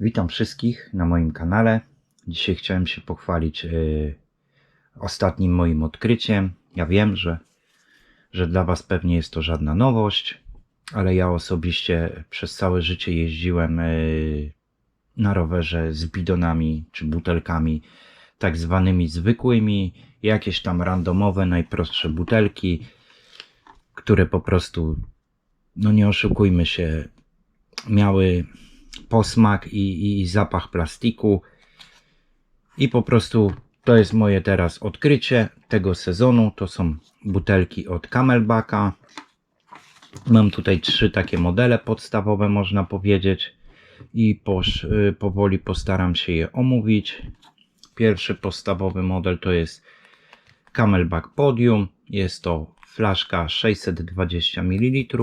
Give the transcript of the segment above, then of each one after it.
Witam wszystkich na moim kanale. Dzisiaj chciałem się pochwalić yy, ostatnim moim odkryciem. Ja wiem, że, że dla Was pewnie jest to żadna nowość, ale ja osobiście przez całe życie jeździłem yy, na rowerze z bidonami czy butelkami, tak zwanymi zwykłymi, jakieś tam randomowe, najprostsze butelki, które po prostu, no nie oszukujmy się, miały posmak i, i zapach plastiku. I po prostu to jest moje teraz odkrycie tego sezonu. To są butelki od Camelbacka. Mam tutaj trzy takie modele podstawowe, można powiedzieć. I posz, y, powoli postaram się je omówić. Pierwszy podstawowy model to jest Camelback Podium. Jest to flaszka 620 ml.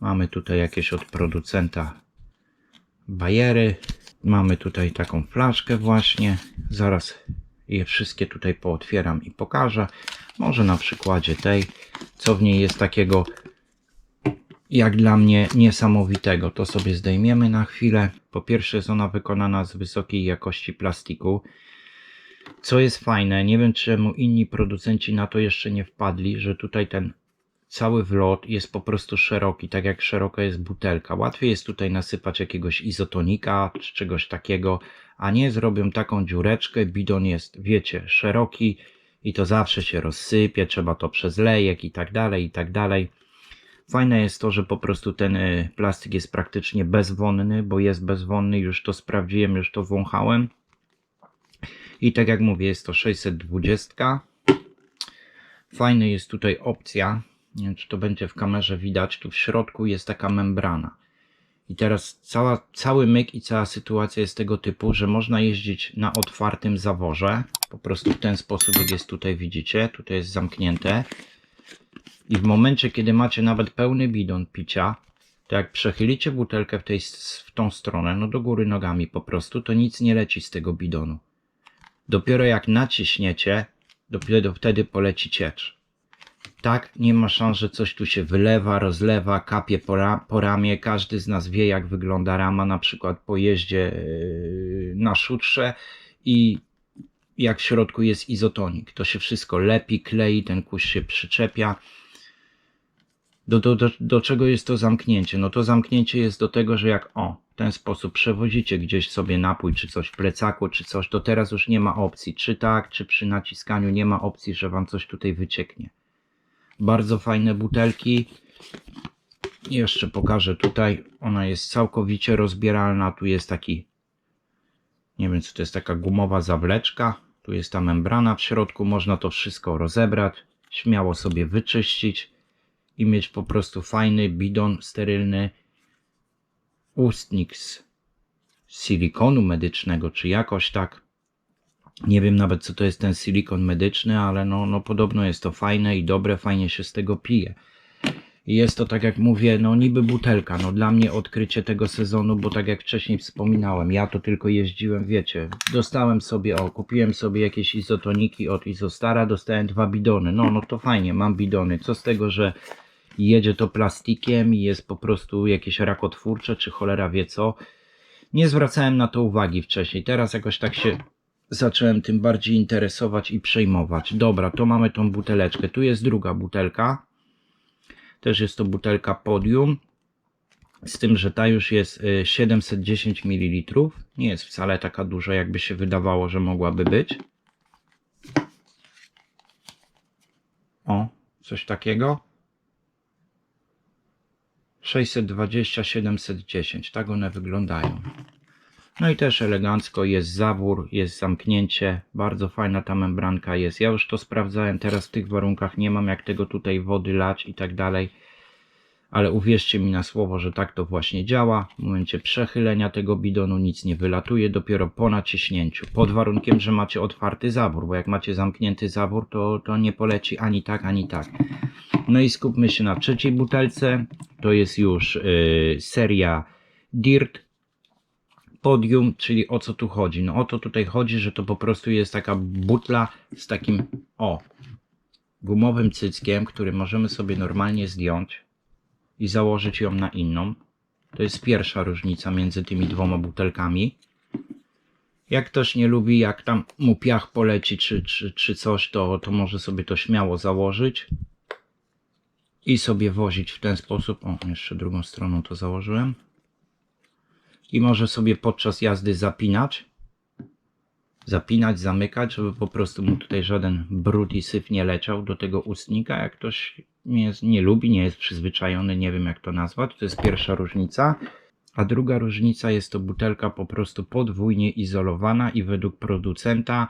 Mamy tutaj jakieś od producenta bajery. Mamy tutaj taką flaszkę właśnie. Zaraz je wszystkie tutaj pootwieram i pokażę. Może na przykładzie tej, co w niej jest takiego jak dla mnie niesamowitego. To sobie zdejmiemy na chwilę. Po pierwsze jest ona wykonana z wysokiej jakości plastiku. Co jest fajne, nie wiem czemu inni producenci na to jeszcze nie wpadli, że tutaj ten cały wlot jest po prostu szeroki, tak jak szeroka jest butelka. Łatwiej jest tutaj nasypać jakiegoś izotonika czy czegoś takiego, a nie zrobią taką dziureczkę. Bidon jest, wiecie, szeroki i to zawsze się rozsypie, trzeba to przez lejek i tak dalej, i tak dalej. Fajne jest to, że po prostu ten y, plastik jest praktycznie bezwonny, bo jest bezwonny, już to sprawdziłem, już to wąchałem. I tak jak mówię, jest to 620. Fajna jest tutaj opcja, nie wiem czy to będzie w kamerze widać, tu w środku jest taka membrana. I teraz cała, cały myk i cała sytuacja jest tego typu, że można jeździć na otwartym zaworze. Po prostu w ten sposób, jak jest tutaj widzicie, tutaj jest zamknięte. I w momencie, kiedy macie nawet pełny bidon picia, to jak przechylicie butelkę w, tej, w tą stronę, no do góry nogami po prostu, to nic nie leci z tego bidonu. Dopiero jak naciśniecie, dopiero wtedy poleci ciecz tak nie ma szans, że coś tu się wylewa, rozlewa, kapie po, ra, po ramię. Każdy z nas wie, jak wygląda rama, na przykład po jeździe yy, na szutrze i jak w środku jest izotonik. To się wszystko lepi, klei, ten kurz się przyczepia. Do, do, do, do czego jest to zamknięcie? No to zamknięcie jest do tego, że jak o, w ten sposób przewozicie gdzieś sobie napój, czy coś w plecaku, czy coś, to teraz już nie ma opcji, czy tak, czy przy naciskaniu nie ma opcji, że wam coś tutaj wycieknie. Bardzo fajne butelki. Jeszcze pokażę tutaj. Ona jest całkowicie rozbieralna. Tu jest taki, nie wiem co to jest, taka gumowa zawleczka. Tu jest ta membrana w środku. Można to wszystko rozebrać. Śmiało sobie wyczyścić i mieć po prostu fajny bidon sterylny. Ustnik z silikonu medycznego, czy jakoś tak. Nie wiem nawet co to jest ten silikon medyczny, ale no, no podobno jest to fajne i dobre, fajnie się z tego pije. I jest to tak jak mówię, no niby butelka, no dla mnie odkrycie tego sezonu, bo tak jak wcześniej wspominałem, ja to tylko jeździłem, wiecie, dostałem sobie, o, kupiłem sobie jakieś izotoniki od Izostara, dostałem dwa bidony, no, no to fajnie, mam bidony, co z tego, że jedzie to plastikiem i jest po prostu jakieś rakotwórcze, czy cholera wie co. Nie zwracałem na to uwagi wcześniej, teraz jakoś tak się zacząłem tym bardziej interesować i przejmować. Dobra, to mamy tą buteleczkę. Tu jest druga butelka. Też jest to butelka Podium. Z tym, że ta już jest 710 y, ml. Nie jest wcale taka duża, jakby się wydawało, że mogłaby być. O, coś takiego. 620, 710. Tak one wyglądają. No i też elegancko jest zawór, jest zamknięcie, bardzo fajna ta membranka jest. Ja już to sprawdzałem, teraz w tych warunkach nie mam jak tego tutaj wody lać i tak dalej. Ale uwierzcie mi na słowo, że tak to właśnie działa. W momencie przechylenia tego bidonu nic nie wylatuje, dopiero po naciśnięciu. Pod warunkiem, że macie otwarty zawór, bo jak macie zamknięty zawór, to, to nie poleci ani tak, ani tak. No i skupmy się na trzeciej butelce. To jest już yy, seria Dirt podium, czyli o co tu chodzi? No o to tutaj chodzi, że to po prostu jest taka butla z takim, o, gumowym cyckiem, który możemy sobie normalnie zdjąć i założyć ją na inną. To jest pierwsza różnica między tymi dwoma butelkami. Jak ktoś nie lubi, jak tam mu piach poleci czy, czy, czy coś, to, to może sobie to śmiało założyć i sobie wozić w ten sposób. O, jeszcze drugą stroną to założyłem. I może sobie podczas jazdy zapinać. Zapinać, zamykać, żeby po prostu mu tutaj żaden brud i syf nie leciał do tego ustnika. Jak ktoś nie, nie lubi, nie jest przyzwyczajony, nie wiem jak to nazwać, to jest pierwsza różnica. A druga różnica jest to butelka po prostu podwójnie izolowana i według producenta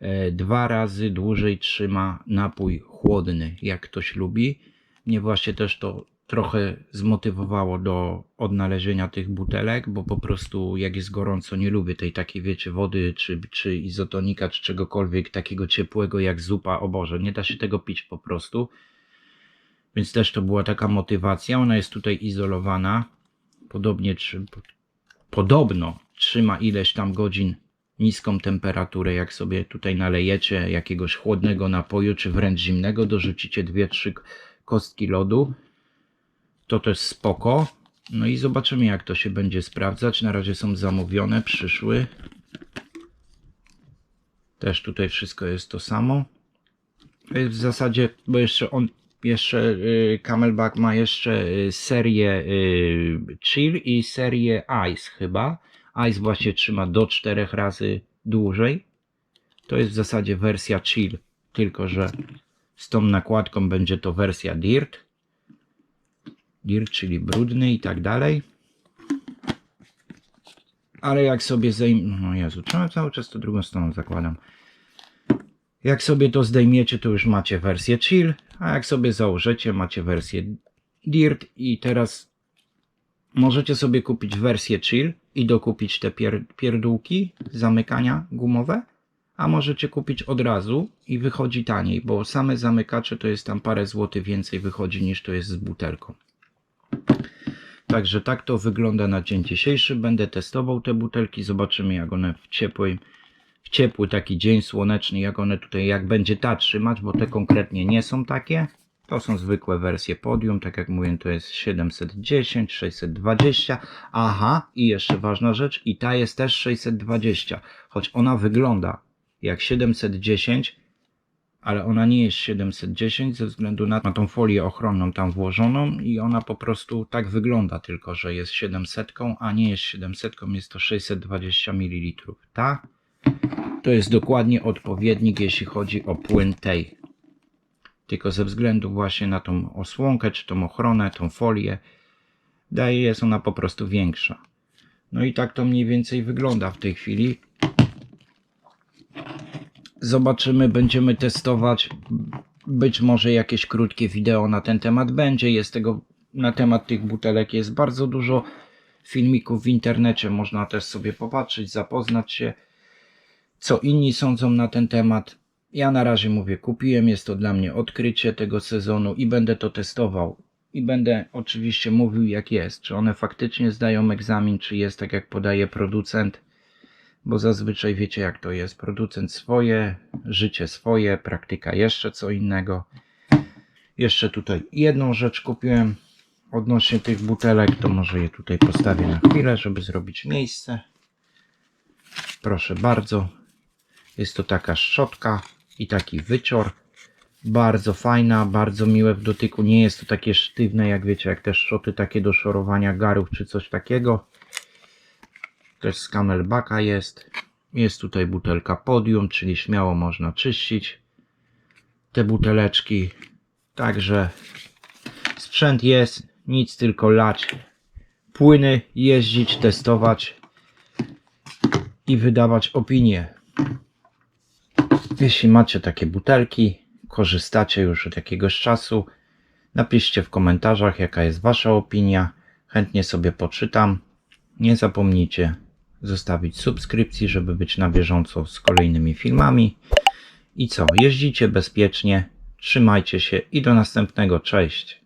e, dwa razy dłużej trzyma napój chłodny, jak ktoś lubi. Mnie właśnie też to trochę zmotywowało do odnalezienia tych butelek, bo po prostu jak jest gorąco nie lubię tej takiej wiecie wody czy, czy izotonika czy czegokolwiek takiego ciepłego jak zupa, o Boże, nie da się tego pić po prostu. Więc też to była taka motywacja, ona jest tutaj izolowana, podobnie czy, podobno trzyma ileś tam godzin niską temperaturę, jak sobie tutaj nalejecie jakiegoś chłodnego napoju, czy wręcz zimnego, dorzucicie dwie, trzy kostki lodu, to też spoko. No i zobaczymy jak to się będzie sprawdzać. Na razie są zamówione, przyszły. Też tutaj wszystko jest to samo. Jest w zasadzie, bo jeszcze on, jeszcze y, Camelback ma jeszcze y, serię Chill i serię Ice chyba. Ice właśnie trzyma do 4 razy dłużej. To jest w zasadzie wersja Chill, tylko że z tą nakładką będzie to wersja Dirt. Dirt, czyli brudny i tak dalej. Ale jak sobie zdejm... No Jezu, cały czas to drugą stroną zakładam? Jak sobie to zdejmiecie, to już macie wersję chill, a jak sobie założycie, macie wersję dirt i teraz możecie sobie kupić wersję chill i dokupić te pier pierdółki zamykania gumowe, a możecie kupić od razu i wychodzi taniej, bo same zamykacze to jest tam parę złotych więcej wychodzi niż to jest z butelką. Także tak to wygląda na dzień dzisiejszy. Będę testował te butelki, zobaczymy jak one w ciepłej w ciepły taki dzień słoneczny, jak one tutaj, jak będzie ta trzymać, bo te konkretnie nie są takie. To są zwykłe wersje podium, tak jak mówię, to jest 710, 620. Aha, i jeszcze ważna rzecz, i ta jest też 620, choć ona wygląda jak 710, ale ona nie jest 710 ze względu na, tą folię ochronną tam włożoną i ona po prostu tak wygląda tylko, że jest 700, a nie jest 700, jest to 620 ml. Ta to jest dokładnie odpowiednik, jeśli chodzi o płyn tej. Tylko ze względu właśnie na tą osłonkę, czy tą ochronę, tą folię, daje jest ona po prostu większa. No i tak to mniej więcej wygląda w tej chwili. Zobaczymy, będziemy testować. Być może jakieś krótkie wideo na ten temat będzie. Jest tego na temat tych butelek jest bardzo dużo filmików w internecie. Można też sobie popatrzeć, zapoznać się co inni sądzą na ten temat. Ja na razie mówię, kupiłem, jest to dla mnie odkrycie tego sezonu i będę to testował. I będę oczywiście mówił jak jest, czy one faktycznie zdają egzamin, czy jest tak jak podaje producent, bo zazwyczaj wiecie jak to jest. Producent swoje, życie swoje, praktyka jeszcze co innego. Jeszcze tutaj jedną rzecz kupiłem odnośnie tych butelek, to może je tutaj postawię na chwilę, żeby zrobić miejsce. Proszę bardzo. Jest to taka szczotka i taki wycior. Bardzo fajna, bardzo miłe w dotyku. Nie jest to takie sztywne, jak wiecie, jak te szczoty takie do szorowania garów czy coś takiego. Też z camelbacka jest. Jest tutaj butelka podium, czyli śmiało można czyścić te buteleczki. Także sprzęt jest, nic tylko lać płyny, jeździć, testować i wydawać opinie. Jeśli macie takie butelki, korzystacie już od jakiegoś czasu, napiszcie w komentarzach, jaka jest Wasza opinia. Chętnie sobie poczytam. Nie zapomnijcie zostawić subskrypcji, żeby być na bieżąco z kolejnymi filmami. I co? Jeździcie bezpiecznie, trzymajcie się i do następnego. Cześć!